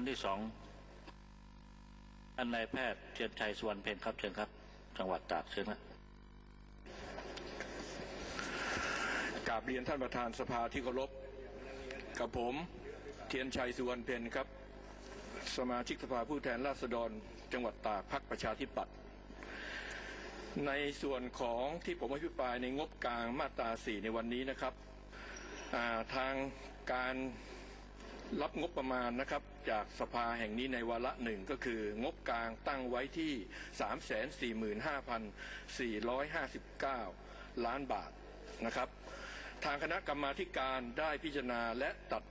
านที่สองอันนายแพทย์เทียนชัยสุวรรณเพ็ญครับเชิญครับ จังหวัดตากเชิญครับกราบเรียนท่านประธานสภาที่เคารพกับผมเทียนชัยสุวรรณเพ็ญครับ สมาชิกสภาผู้แทนราษฎร จังหวัดตากพักประชาธิปัตย์ในส่วนของที่ผมอภิปรายในงบกลางมาตราสี่ในวันนี้นะครับ ทางการ รับงบประมาณนะครับจากสภาแห่งนี้ในวาระหนึ่งก็คือ งบกลางตั้งไว้ที่ 345,459 ล้านบาทนะครับ ทางคณะกรรมาการได้พิจารณาและตัด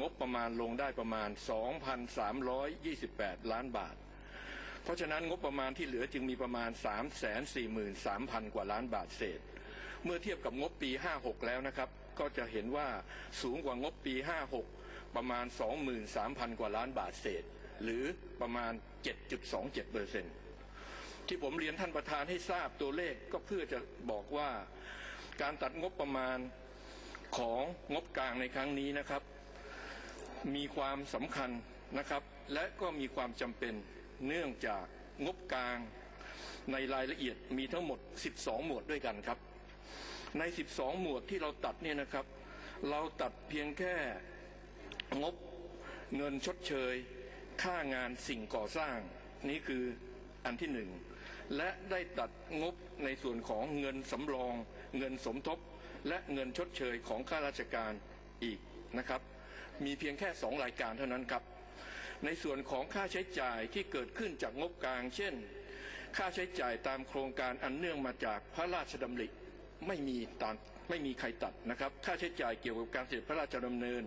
งบประมาณลงได้ประมาณ 2,328 ล้านบาท เพราะฉะนั้นงบประมาณที่เหลือจึงมีประมาณ 343,000 กว่าล้านบาทเศษ เมื่อเทียบกับงบปี 56 แล้วนะครับ ก็จะเห็นว่าสูงกว่างบปี 56 ประมาณ 23,000 กว่าล้านบาทเศษ หรือประมาณ 7.27เปอร์เซ็นต์ที่ผมเรียนท่านประธานให้ทราบตัวเลขก็เพื่อจะบอกว่าการตัดงบประมาณของงบกลางในครั้งนี้นะครับ มีความสำคัญนะครับ และก็มีความจำเป็นเนื่องจากงบกลางในรายละเอียดมีทั้งหมด 12 หมวดด้วยกันครับ ใน 12 หมวดที่เราตัดเนี่ยนะครับ เราตัดเพียงแค่ งบเงินชดเชย ค่างานสิ่งก่อสร้าง นี่คืออันที่หนึ่งและได้ตัดงบในส่วนของเงินสำรอง เงินสมทบ และเงินชดเชยของข้าราชการอีกนะครับ มีเพียงแค่สองรายการเท่านั้นครับ ในส่วนของค่าใช้จ่ายที่เกิดขึ้นจากงบกลาง เช่น ค่าใช้จ่ายตามโครงการอันเนื่องมาจากพระราชดำริไม่มีตาม ไม่มีใครตัดนะครับ ค่าใช้จ่ายเกี่ยวกับการเสด็จพระราชดำเนิน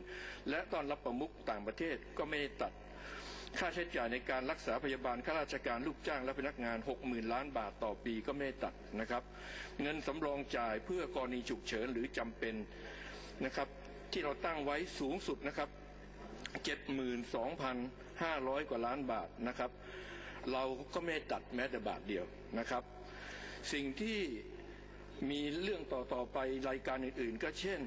และต้อนรับประมุขต่างประเทศก็ไม่ได้ตัด ค่าใช้จ่ายในการรักษาพยาบาลข้าราชการลูกจ้างและพนักงาน 60,000 ล้านบาทต่อปีก็ไม่ได้ตัดนะครับ เงินสำรองจ่ายเพื่อกรณีฉุกเฉินหรือจำเป็นนะครับ ที่เราตั้งไว้สูงสุดนะครับ72,500 กว่าล้านบาทนะครับ เราก็ไม่ได้ตัดแม้แต่บาทเดียวนะครับ สิ่งที่ มีเรื่องต่อต่อไปรายการอื่นๆ ก็เช่น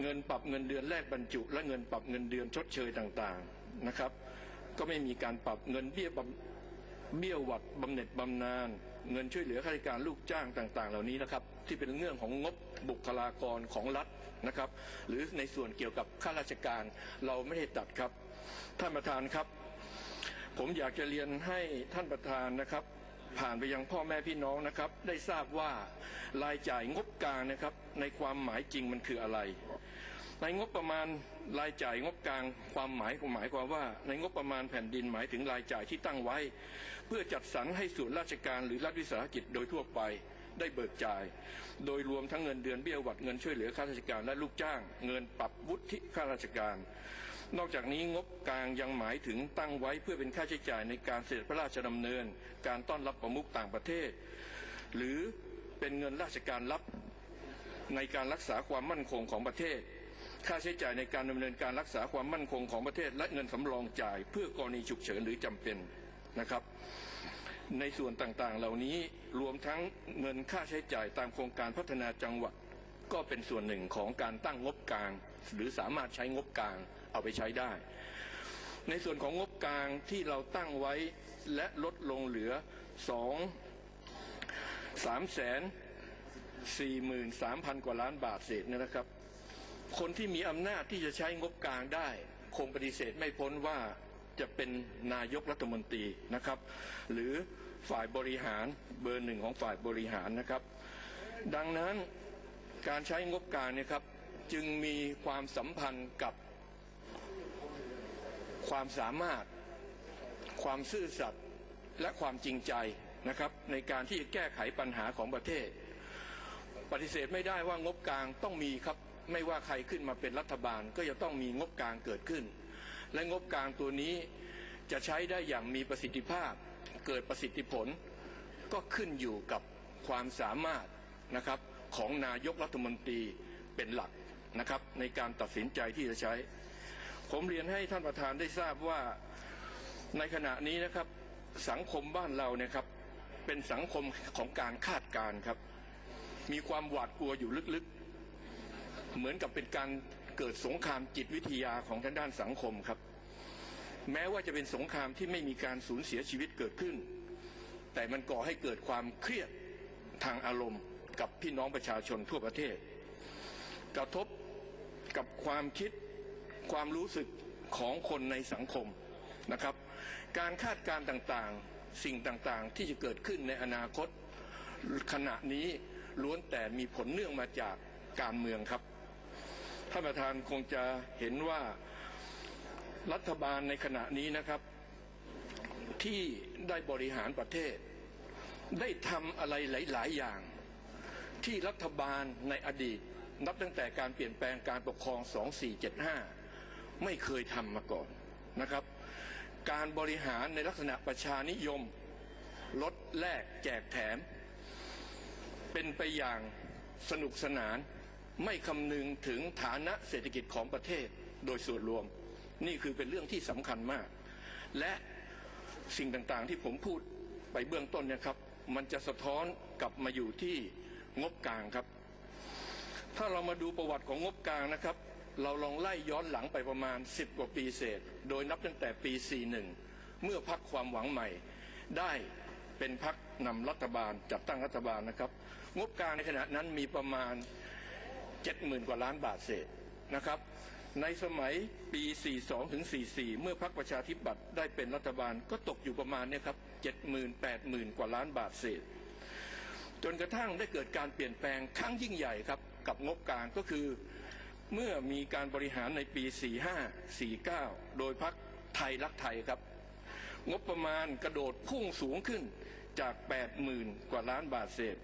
เงินปรับเงินเดือนแรกบรรจุ และเงินปรับเงินเดือนชดเชยต่างๆนะครับ ก็ไม่มีการปรับเงินเบี้ยบเบี้ยหวัดบำเหน็จบำนาญเงินช่วยเหลือข้าราชการลูกจ้างต่าง ๆ เหล่านี้นะครับ ที่เป็นเรื่องของงบบุคลากรของรัฐนะครับ หรือในส่วนเกี่ยวกับข้าราชการเราไม่ได้ตัดครับ ท่านประธานครับ ผมอยากจะเรียนให้ท่านประธานนะครับ ผ่านไปยังพ่อแม่พี่น้องนะครับ ได้ทราบว่ารายจ่ายงบกลางนะครับ ในความหมายจริงมันคืออะไร ในงบประมาณรายจ่ายงบกลาง ความหมายของหมายความว่า ในงบประมาณแผ่นดินหมายถึงรายจ่ายที่ตั้งไว้ เพื่อจัดสรรให้ส่วนราชการหรือรัฐวิสาหกิจโดยทั่วไปได้เบิกจ่าย โดยรวมทั้งเงินเดือนเบี้ยหวัดเงินช่วยเหลือข้าราชการและลูกจ้าง เงินปรับวุฒิข้าราชการ นอกจากนี้งบกลางยังหมายถึงตั้งไว้เพื่อเป็นค่าใช้จ่ายในการเสด็จพระราชดำเนิน การต้อนรับประมุขต่างประเทศ หรือเป็นเงินราชการรับในการรักษาความมั่นคงของประเทศ ค่าใช้จ่ายในการดำเนินการรักษาความมั่นคงของประเทศ และเงินสำรองจ่ายเพื่อกรณีฉุกเฉินหรือจำเป็นนะครับ ในส่วนต่างๆ เหล่านี้รวมทั้งเงินค่าใช้จ่ายตามโครงการพัฒนาจังหวัด ก็เป็นส่วนหนึ่งของการตั้งงบกลาง หรือสามารถใช้งบกลาง เอาไปใช้ได้ ในส่วนของงบกลางที่เราตั้งไว้และลดลงเหลือ 2 3แสน43,000 กว่าล้านบาทเศษเนยนะครับ คนที่มีอำนาจที่จะใช้งบกลางได้ คงปฏิเสธไม่พ้นว่าจะเป็นนายกรัฐมนตรีนะครับ หรือฝ่ายบริหารเบอร์หนึ่งของฝ่ายบริหารนะครับ ดังนั้นการใช้งบกลางเนี่ยครับจึงมีความสัมพันธ์กับ ความสามารถ ความซื่อสัตย์และความจริงใจนะครับ ในการที่จะแก้ไขปัญหาของประเทศ ปฏิเสธไม่ได้ว่างบกลางต้องมีครับ ไม่ว่าใครขึ้นมาเป็นรัฐบาลก็จะต้องมีงบกลางเกิดขึ้น และงบกลางตัวนี้จะใช้ได้อย่างมีประสิทธิภาพ เกิดประสิทธิผล ก็ขึ้นอยู่กับความสามารถนะครับของนายกรัฐมนตรีเป็นหลักนะครับในการตัดสินใจที่จะใช้ ผมเรียนให้ท่านประธานได้ทราบว่าในขณะนี้นะครับสังคมบ้านเราเนี่ยครับเป็นสังคมของการคาดการณ์ครับ มีความหวาดกลัวอยู่ลึกๆ เหมือนกับเป็นการเกิดสงครามจิตวิทยาของทางด้านสังคมครับ แม้ว่าจะเป็นสงครามที่ไม่มีการสูญเสียชีวิตเกิดขึ้น แต่มันก่อให้เกิดความเครียดทางอารมณ์กับพี่น้องประชาชนทั่วประเทศ กระทบกับความคิด ความรู้สึกของคนในสังคมนะครับ การคาดการณ์ต่างๆ สิ่งต่างๆ ที่จะเกิดขึ้นในอนาคต ขณะนี้ล้วนแต่มีผลเนื่องมาจากการเมืองครับท่านประธานคงจะเห็นว่ารัฐบาลในขณะนี้นะครับ ที่ได้บริหารประเทศ ได้ทำอะไรหลาย ๆ อย่าง ที่รัฐบาลในอดีต นับตั้งแต่การเปลี่ยนแปลงการปกครอง 2475 ไม่เคยทำมาก่อนนะครับ การบริหารในลักษณะประชานิยมลดแลกแจกแถม เป็นไปอย่างสนุกสนานไม่คำนึงถึงฐานะเศรษฐกิจของประเทศโดยส่วนรวม นี่คือเป็นเรื่องที่สำคัญมาก และสิ่งต่างๆที่ผมพูดไปเบื้องต้นเนะครับ มันจะสะท้อนกลับมาอยู่ที่งบกลางครับ ถ้าเรามาดูประวัติของงบกลางนะครับ เราลองไล่ย้อนหลังไปประมาณ 10 กว่าปีเศษ โดยนับตั้งแต่ปี 41 เมื่อพักความหวังใหม่ ได้เป็นพักนำรัฐบาลจัดตั้งรัฐบาลนะครับ งบกลางในขณะนั้นมีประมาณ 70,000 กว่าล้านบาทเศษนะครับ ในสมัยปี 42 ถึง 44 เมื่อพรรคประชาธิปัตย์ได้เป็นรัฐบาลก็ตกอยู่ประมาณเนี่ยครับ 70,000 80,000 กว่าล้านบาทเศษ จนกระทั่งได้เกิดการเปลี่ยนแปลงครั้งยิ่งใหญ่ครับกับงบกลางก็คือ เมื่อมีการบริหารในปี 45 49 โดยพรรคไทยรักไทยครับ งบประมาณกระโดดพุ่งสูงขึ้นจาก 80,000 กว่าล้านบาทเศษ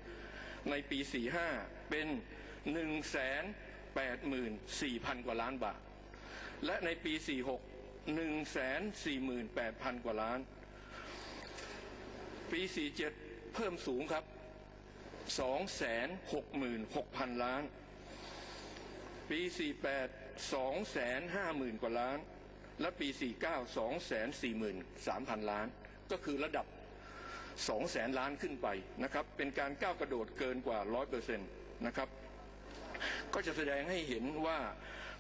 ในปี 45 เป็น 184,000 กว่าล้านบาท และในปี 46 148,000 กว่าล้าน ปี 47 เพิ่มสูงครับ 266,000 ล้าน ปี 48 250,000 กว่าล้าน และปี 49 243,000 ล้าน ก็คือระดับ 200,000 ล้านขึ้นไปนะครับเป็นการก้าวกระโดดเกินกว่า 100%นะครับก็จะแสดงให้เห็นว่า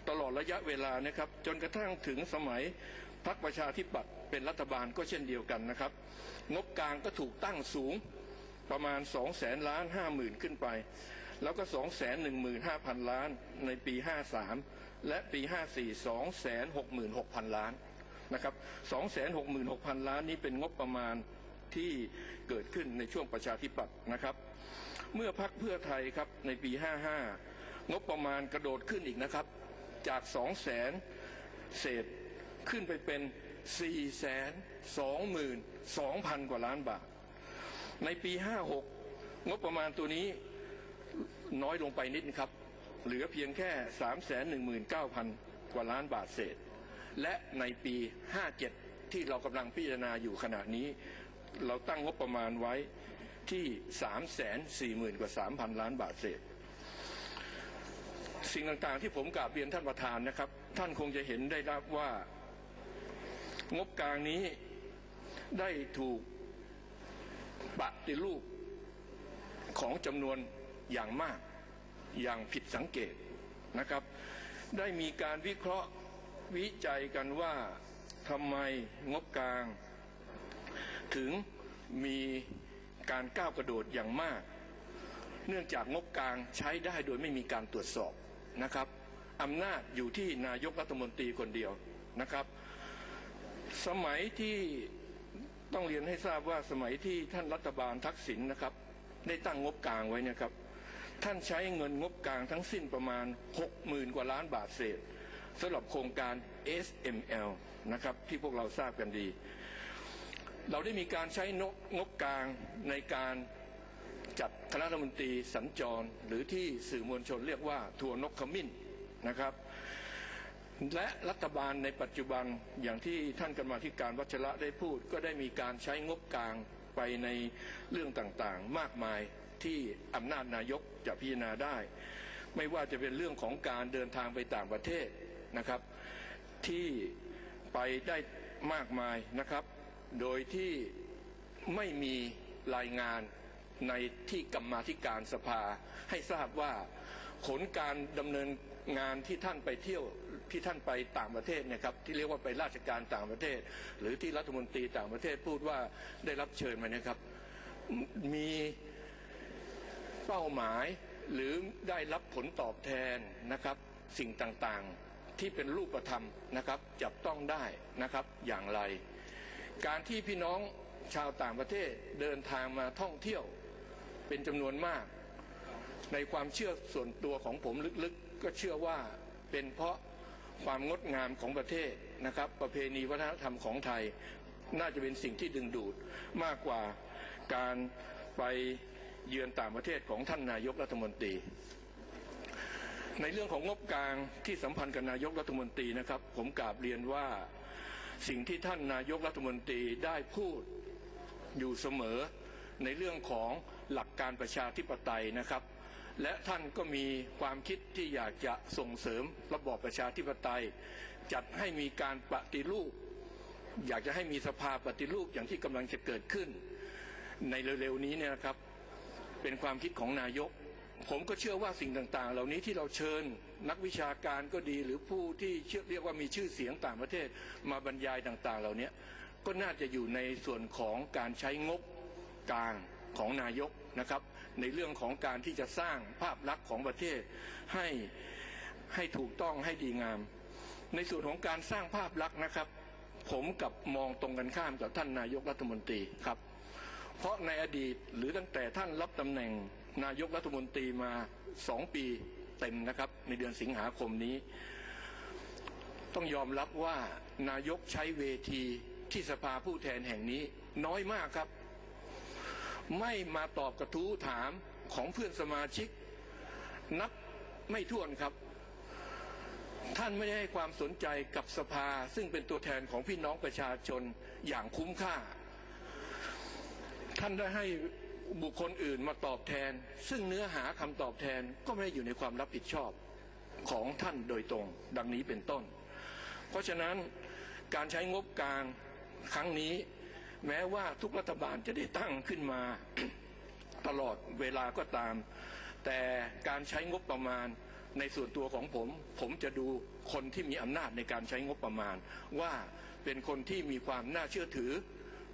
ตลอดระยะเวลานะครับ จนกระทั่งถึงสมัยพรรคประชาธิปัตย์เป็นรัฐบาลก็เช่นเดียวกันนะครับ งบกลางก็ถูกตั้งสูงประมาณ 2 0 0แสนล้าน 5 0,000 ขึ้นไป แล้วก็ 2 1 5 0 0 0 ล้านในปี 53 และปี 54 2 6 6 0 0 0 ล้านนะครับ2 6 6 0 0 0 ล้านนี้เป็นงบประมาณที่เกิดขึ้นในช่วงประชาธิปัตย์นะครับ เมื่อพักเพื่อไทยครับในปี 55 งบประมาณกระโดดขึ้นอีกนะครับ จาก 2 0 0แสนเศษขึ้นไปเป็น 4 2 2 0 0 0 กว่าล้านบาท ในปี 56 งบประมาณตัวนี้ น้อยลงไปนิดนะครับ เหลือเพียงแค่ 319,000 กว่าล้านบาทเศษ และในปี 57 ที่เรากำลังพิจารณาอยู่ขณะนี้ เราตั้งงบประมาณไว้ที่ 340,000 กว่า 3,000 ล้านบาทเศษ สิ่งต่างๆที่ผมกราบเรียนท่านประธานนะครับ ท่านคงจะเห็นได้รับว่างบกลางนี้ได้ถูกปฏิรูปของจำนวน อย่างมากอย่างผิดสังเกตนะครับ ได้มีการวิเคราะห์วิจัยกันว่าทำไมงบกลาง ถึงมีการก้าวกระโดดอย่างมาก เนื่องจากงบกลางใช้ได้โดยไม่มีการตรวจสอบนะครับอำนาจอยู่ที่นายกรัฐมนตรีคนเดียวนะครับ สมัยที่ต้องเรียนให้ทราบว่าสมัยที่ท่านรัฐบาลทักษิณนะครับ ได้ตั้งงบกลางไว้นะครับ ท่านใช้เงินงบกลางทั้งสิ้นประมาณ 60,000 กว่าล้านบาทเศษสำหรับโครงการ SML นะครับที่พวกเราทราบกันดี เราได้มีการใช้นกงบกลางในการจัดคณะรัฐมนตรีสัญจร หรือที่สื่อมวลชนเรียกว่าทัวนกขมิ้นนะครับ และรัฐบาลในปัจจุบันอย่างที่ท่านกรรมาธิการวัชระได้พูด ก็ได้มีการใช้งบกลางไปในเรื่องต่างๆ มากมาย ที่อำนาจนายกจะพิจารณาได้ ไม่ว่าจะเป็นเรื่องของการเดินทางไปต่างประเทศนะครับ ที่ไปได้มากมายนะครับ โดยที่ไม่มีรายงานในที่กรรมาธิการสภา ให้ทราบว่าผลการดำเนินงานที่ท่านไปเที่ยวที่ท่านไปต่างประเทศนะครับที่เรียกว่าไปราชการต่างประเทศ หรือที่รัฐมนตรีต่างประเทศพูดว่าได้รับเชิญมานะครับมี เป้าหมายหรือได้รับผลตอบแทนนะครับสิ่งต่างๆที่เป็นรูปธรรมนะครับจับต้องได้นะครับอย่างไร การที่พี่น้องชาวต่างประเทศเดินทางมาท่องเที่ยวเป็นจำนวนมาก ในความเชื่อส่วนตัวของผมลึกๆ ก็เชื่อว่าเป็นเพราะความงดงามของประเทศนะครับ ประเพณีวัฒนธรรมของไทยน่าจะเป็นสิ่งที่ดึงดูดมากกว่าการไป เยือนต่างประเทศของท่านนายกรัฐมนตรี ในเรื่องของงบกลางที่สัมพันธ์กับนายกรัฐมนตรีนะครับ ผมกราบเรียนว่าสิ่งที่ท่านนายกรัฐมนตรีได้พูดอยู่เสมอในเรื่องของหลักการประชาธิปไตยนะครับ และท่านก็มีความคิดที่อยากจะส่งเสริมระบอบประชาธิปไตย จัดให้มีการปฏิรูป อยากจะให้มีสภาปฏิรูปอย่างที่กำลังจะเกิดขึ้น ในเร็วๆนี้เนี่ยนะครับ เป็นความคิดของนายก ผมก็เชื่อว่าสิ่งต่างๆ เหล่านี้ที่เราเชิญนักวิชาการก็ดีหรือผู้ที่เชื่อเรียกว่ามีชื่อเสียงต่างประเทศมาบรรยายต่างๆ เหล่านี้ก็น่าจะอยู่ในส่วนของการใช้งบกลางของนายกนะครับ ในเรื่องของการที่จะสร้างภาพลักษณ์ของประเทศให้ให้ถูกต้องให้ดีงาม ในส่วนของการสร้างภาพลักษณ์นะครับ ผมกับมองตรงกันข้ามกับท่านนายกรัฐมนตรีครับ เพราะในอดีตหรือตั้งแต่ท่านรับตำแหน่งนายกรัฐมนตรีมาสองปีเต็มนะครับ ในเดือนสิงหาคมนี้ ต้องยอมรับว่านายกใช้เวทีที่สภาผู้แทนแห่งนี้น้อยมากครับ ไม่มาตอบกระทู้ถามของเพื่อนสมาชิก นับไม่ถ้วนครับ ท่านไม่ได้ให้ความสนใจกับสภาซึ่งเป็นตัวแทนของพี่น้องประชาชนอย่างคุ้มค่า ท่านได้ให้บุคคลอื่นมาตอบแทน ซึ่งเนื้อหาคำตอบแทนก็ไม่ได้อยู่ในความรับผิดชอบของท่านโดยตรงดังนี้เป็นต้น เพราะฉะนั้นการใช้งบกลางครั้งนี้ แม้ว่าทุกรัฐบาลจะได้ตั้งขึ้นมาตลอดเวลาก็ตาม แต่การใช้งบประมาณในส่วนตัวของผม ผมจะดูคนที่มีอำนาจในการใช้งบประมาณ ว่าเป็นคนที่มีความน่าเชื่อถือ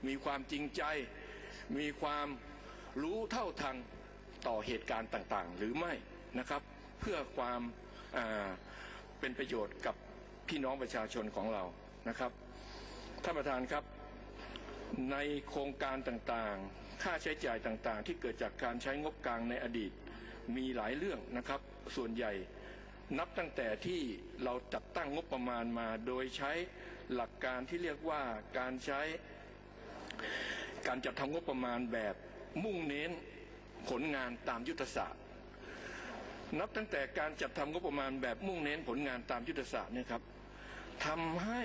มีความจริงใจ มีความรู้เท่าทันต่อเหตุการณ์ต่างๆ หรือไม่นะครับ เพื่อความอ่าเป็นประโยชน์กับพี่น้องประชาชนของเรานะครับท่านประธานครับ ในโครงการต่างๆ ค่าใช้จ่ายต่างๆ ที่เกิดจากการใช้งบกลางในอดีตมีหลายเรื่องนะครับ ส่วนใหญ่นับตั้งแต่ที่เราจัดตั้งงบประมาณมา โดยใช้หลักการที่เรียกว่าการใช้ การจัดทำงบประมาณแบบมุ่งเน้นผลงานตามยุทธศาสตร์ นับตั้งแต่การจัดทำงบประมาณแบบมุ่งเน้นผลงานตามยุทธศาสตร์เนี่ยครับทำให้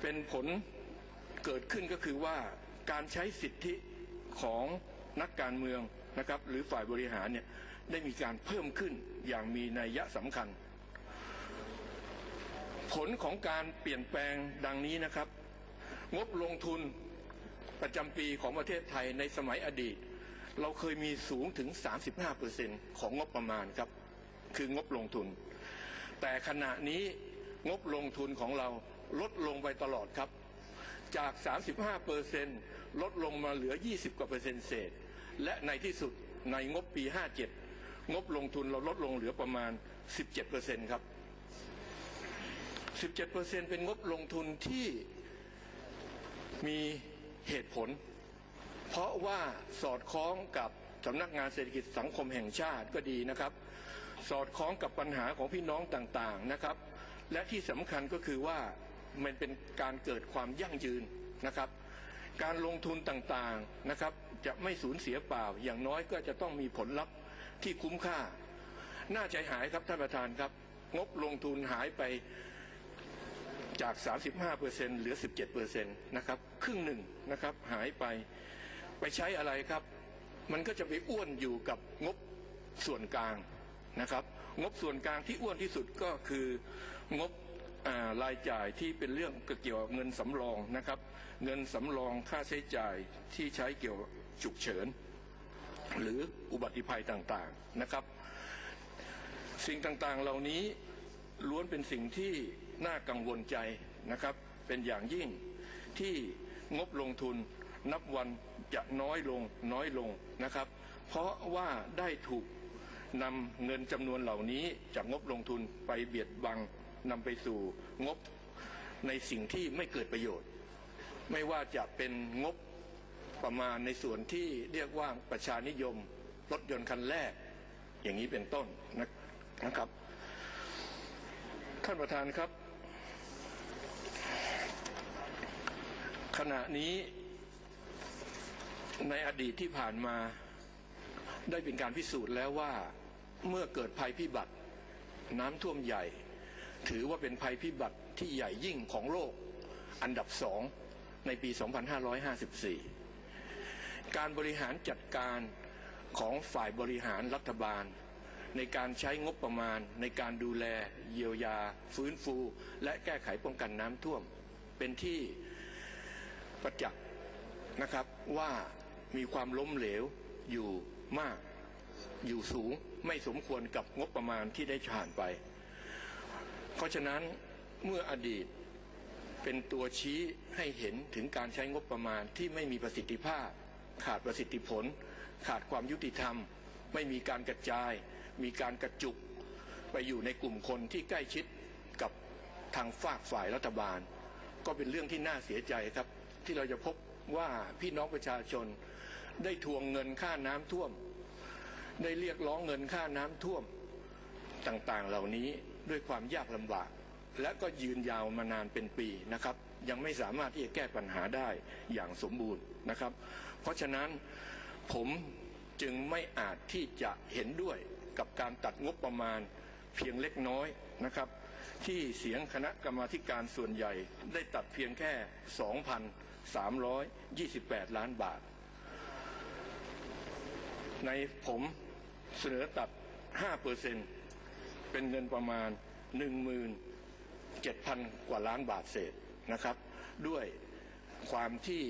เป็นผลเกิดขึ้นก็คือว่าการใช้สิทธิของนักการเมืองนะครับ หรือฝ่ายบริหารเนี่ยได้มีการเพิ่มขึ้นอย่างมีนัยยะสำคัญ ผลของการเปลี่ยนแปลงดังนี้นะครับ งบลงทุน ประจำปีของประเทศไทยในสมัยอดีต เราเคยมีสูงถึง 35%ของงบประมาณครับ คืองบลงทุน แต่ขณะนี้งบลงทุนของเราลดลงไปตลอดครับ จาก 35เปอร์เซนลดลงมาเหลือ 20 กว่าเปอร์เซ็นต์เศษ และในที่สุดในงบปี 57 งบลงทุนเราลดลงเหลือประมาณ 17เปอร์เซนครับ 17เปอร์เซนเป็นงบลงทุนที่มี เหตุผล เพราะว่าสอดคล้องกับสำนักงานเศรษฐกิจสังคมแห่งชาติก็ดีนะครับ สอดคล้องกับปัญหาของพี่น้องต่างๆนะครับ และที่สำคัญก็คือว่ามันเป็นการเกิดความยั่งยืนนะครับ การลงทุนต่างๆนะครับจะไม่สูญเสียเปล่า อย่างน้อยก็จะต้องมีผลลัพธ์ที่คุ้มค่า น่าใจหายครับท่านประธานครับ งบลงทุนหายไป จาก 35%เหลือ 17%นะครับ ครึ่งหนึ่งนะครับ หายไป ไปใช้อะไรครับ มันก็จะไปอ้วนอยู่กับงบส่วนกลางนะครับ งบส่วนกลางที่อ้วนที่สุดก็คืองบรายจ่ายที่เป็นเรื่องเกี่ยวกับเงินสำรองนะครับ เงินสำรองค่าใช้จ่ายที่ใช้เกี่ยวฉุกเฉิน หรืออุบัติภัยต่างๆนะครับ สิ่งต่างๆเหล่านี้ล้วนเป็นสิ่งที่ น่ากังวลใจนะครับ เป็นอย่างยิ่งที่งบลงทุนนับวันจะน้อยลงน้อยลงนะครับ เพราะว่าได้ถูกนำเงินจำนวนเหล่านี้จากงบลงทุนไปเบียดบังนำไปสู่งบในสิ่งที่ไม่เกิดประโยชน์ ไม่ว่าจะเป็นงบประมาณในส่วนที่เรียกว่าประชานิยมรถยนต์คันแรก อย่างนี้เป็นต้นนะนะครับ ท่านประธานครับ ขณะนี้ในอดีตที่ผ่านมาได้เป็นการพิสูจน์แล้วว่าเมื่อเกิดภัยพิบัติ น้ำท่วมใหญ่ ถือว่าเป็นภัยพิบัติที่ใหญ่ยิ่งของโลกอันดับสองในปี 2554 การบริหารจัดการของฝ่ายบริหารรัฐบาล ในการใช้งบประมาณ ในการดูแล เยียวยา ฟื้นฟู และแก้ไขป้องกันน้ำท่วม เป็นที่ ประจักษ์นะครับว่ามีความล้มเหลวอยู่มากอยู่สูงไม่สมควรกับงบประมาณที่ได้ผ่านไป เพราะฉะนั้นเมื่ออดีตเป็นตัวชี้ให้เห็นถึงการใช้งบประมาณที่ไม่มีประสิทธิภาพ ขาดประสิทธิผล ขาดความยุติธรรม ไม่มีการกระจาย มีการกระจุก ไปอยู่ในกลุ่มคนที่ใกล้ชิดกับทางฝากฝ่ายรัฐบาล ก็เป็นเรื่องที่น่าเสียใจครับ ที่เราจะพบว่าพี่น้องประชาชนได้ทวงเงินค่าน้ำท่วม ได้เรียกร้องเงินค่าน้ำท่วมต่างๆ เหล่านี้ด้วยความยากลำบาก และก็ยืนยาวมานานเป็นปีนะครับ ยังไม่สามารถที่จะแก้ปัญหาได้อย่างสมบูรณ์นะครับ เพราะฉะนั้นผมจึงไม่อาจที่จะเห็นด้วยกับการตัดงบประมาณเพียงเล็กน้อยนะครับ ที่เสียงคณะกรรมาธิการส่วนใหญ่ได้ตัดเพียงแค่ 328 ล้านบาท ในผมเสนอตัด 5%เป็นเงินประมาณ 17,000 กว่าล้านบาทเศษนะครับ ด้วยความที่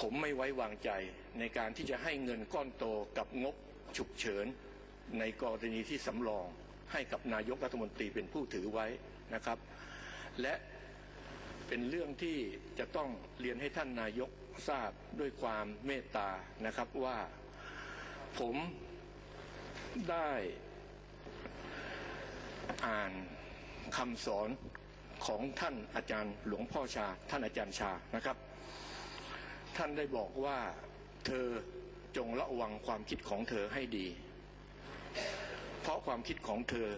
ผมไม่ไว้วางใจในการที่จะให้เงินก้อนโตกับงบฉุกเฉิน ในกรณีที่สำรองให้กับนายกรัฐมนตรีเป็นผู้ถือไว้นะครับ และ เป็นเรื่องที่จะต้องเรียนให้ท่านนายกทราบด้วยความเมตตานะครับว่า ผมได้อ่านคำสอนของท่านอาจารย์หลวงพ่อชา ท่านอาจารย์ชานะครับ ท่านได้บอกว่าเธอจงระวังความคิดของเธอให้ดี เพราะความคิดของเธอ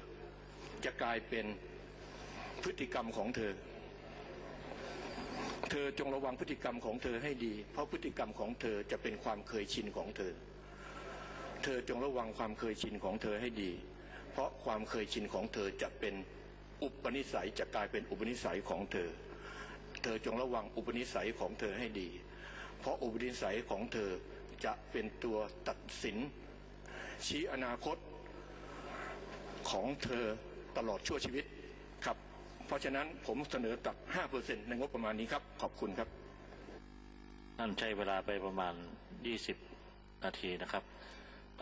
จะกลายเป็นพฤติกรรมของเธอ เธอจงระวังพฤติกรรมของเธอให้ดี เพราะพฤติกรรมของเธอจะเป็นความเคยชินของเธอ เธอจงระวังความเคยชินของเธอให้ดี เพราะความเคยชินของเธอจะเป็นอุปนิสัยจะกลายเป็นอุปนิสัยของเธอ เธอจงระวังอุปนิสัยของเธอให้ดี เพราะอุปนิสัยของเธอจะเป็นตัวตัดสิน ชี้อนาคตของเธอตลอดชั่วชีวิต เพราะฉะนั้นผมเสนอตัด 5%ในงบประมาณนี้ครับ ขอบคุณครับท่านใช้เวลาไปประมาณ 20 นาทีนะครับ